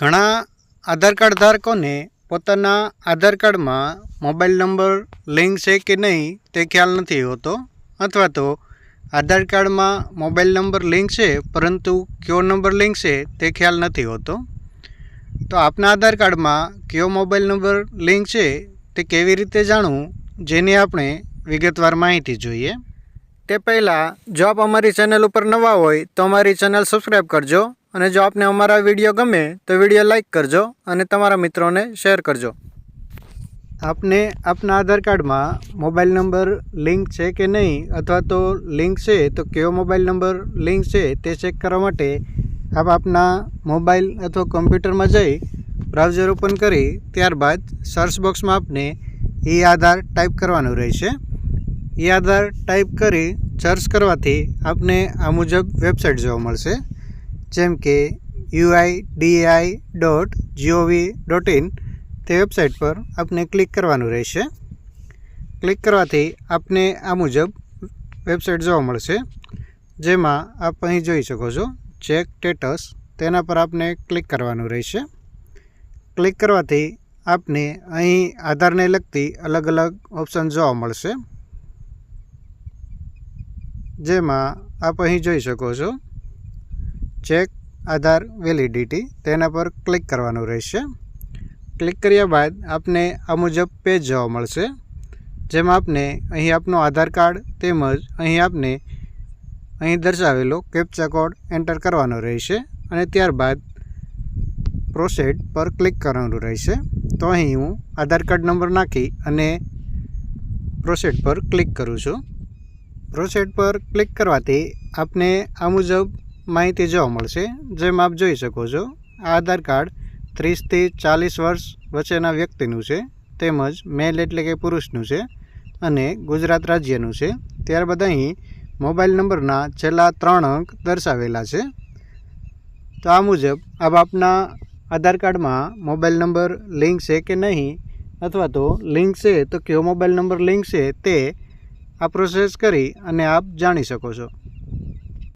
ઘણા આધાર કાર્ડ ધારકોને પોતાના આધાર કાર્ડમાં મોબાઈલ નંબર, લિંક છે કે નહીં તે ખ્યાલ નથી હોતો અથવા તો આધાર કાર્ડમાં મોબાઈલ નંબર, લિંક છે પરંતુ કયો નંબર, લિંક છે તે ખ્યાલ નથી હોતો. તો આપના આધાર કાર્ડમાં કયો મોબાઈલ નંબર, લિંક છે તે કેવી રીતે જાણવું જેની આપણે વિગતવાર માહિતી જોઈએ. તે પહેલાં, જો આપ અમારી ચેનલ ઉપર નવા હોય તો અમારી ચેનલ સબસ્ક્રાઈબ કરજો. અને જો આપને અમારા વીડિયો ગમે તો વીડિયો લાઈક કરજો અને તમારા મિત્રોને શેર કરજો. આપને આપના આધાર કાર્ડમાં મોબાઈલ નંબર લિંક છે કે નહીં અથવા તો લિંક છે તો કેવો મોબાઈલ નંબર લિંક છે તે ચેક કરવા માટે આપ આપના મોબાઈલ અથવા કમ્પ્યુટરમાં જઈ બ્રાઉઝર ઓપન કરી ત્યારબાદ સર્ચ બોક્સમાં આપને ઈ આધાર ટાઈપ કરવાનું રહેશે. ઈ આધાર ટાઈપ કરી સર્ચ કરવાથી આપને આ મુજબ વેબસાઇટ જોવા મળશે. જેમ કે UIDAI dot gov dot in તે વેબસાઇટ પર આપને ક્લિક કરવાનું રહેશે. ક્લિક કરવાથી આપને આ મુજબ વેબસાઇટ જોવા મળશે. જેમાં આપ અહીં જોઈ શકો છો ચેક સ્ટેટસ તેના પર આપને ક્લિક કરવાનું રહેશે. ક્લિક કરવાથી આપને અહીં આધારને લગતી અલગ અલગ ઓપ્શન જોવા મળશે. જેમાં આપ અહીં જોઈ શકો છો ચેક, આધાર, વેલિડિટી તેના પર ક્લિક કરવાનું રહેશે. ક્લિક કર્યા બાદ આપને આ મુજબ પેજ જોવા મળશે. જેમાં આપને અહીં આપનો આધાર કાર્ડ તેમજ અહીં આપને અહીં દર્શાવેલો કેપ્ચા કોડ એન્ટર કરવાનો રહેશે અને ત્યારબાદ પ્રોસેડ પર ક્લિક કરવાનું રહેશે. તો અહીં હું આધાર કાર્ડ નંબર નાખી અને પ્રોસેડ પર ક્લિક કરું છું. પ્રોસેડ પર ક્લિક કરવાથી આપને આ મુજબ માહિતી જોવા મળશે. જેમ આપ જોઈ શકો છો આ આધાર કાર્ડ ત્રીસથી ચાલીસ વર્ષ વચ્ચેના વ્યક્તિનું છે, તેમજ મેલ એટલે કે પુરુષનું છે અને ગુજરાત રાજ્યનું છે. ત્યારબાદ અહીં મોબાઈલ નંબરના છેલ્લા ત્રણ અંક દર્શાવેલા છે. તો આ મુજબ, આપ આપના આધાર કાર્ડમાં મોબાઈલ નંબર લિંક છે કે નહીં, અથવા તો લિંક છે, તો કયો મોબાઈલ નંબર લિંક છે તે આ પ્રોસેસ કરી અને આપ જાણી શકો છો.